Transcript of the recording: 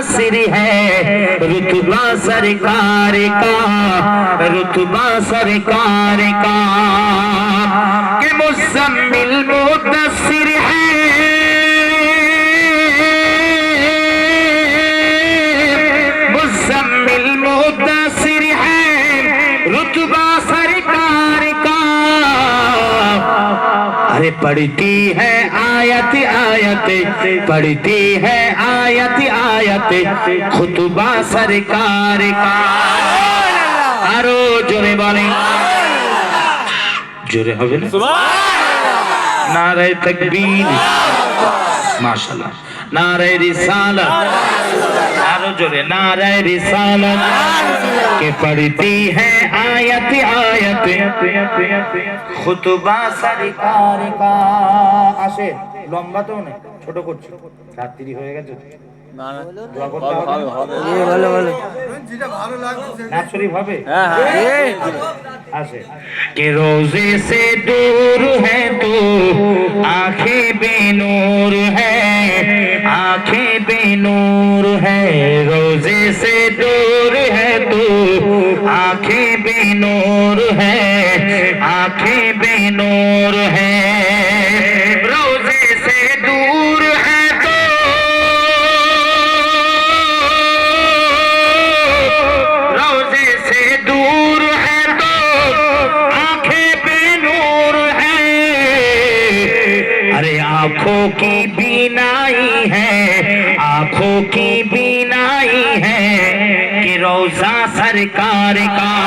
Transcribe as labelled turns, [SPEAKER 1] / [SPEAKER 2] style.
[SPEAKER 1] मुदस्सिर है रुतबा सरकार का रुतबा सरकार का कि अरे पढ़ती है आयत आयत पढ़ती है आयत आयत खुतबा सरकार का আরো জোরে বলে জোরে হবে না নারায় তকবীর মাশাআল্লাহ নারায় রিসালাত আরো জোরে নারায় রিসালাত के पढ़ती है आयत आयत খুতবা সরকার কা আসে লম্বা তো না ছোট করছি রাত্রি হয়ে গেছে দোয়া করতে হবে
[SPEAKER 2] ভালো ভালো
[SPEAKER 1] নাচ শরীফ হবে
[SPEAKER 2] হ্যাঁ হ্যাঁ
[SPEAKER 1] আসে कि रोजे से दूर है तो आंखें बेनूर है आंखें बेनूर है रोजे से दूर है तो आँखें बेनूर है, आँखें बेनूर है। रोज़े से दूर है तो रोज़े से दूर है तो आँखें बेनूर है। अरे आँखों की बीनाई है, आँखों की बीनाई है। रोजा सरकार का।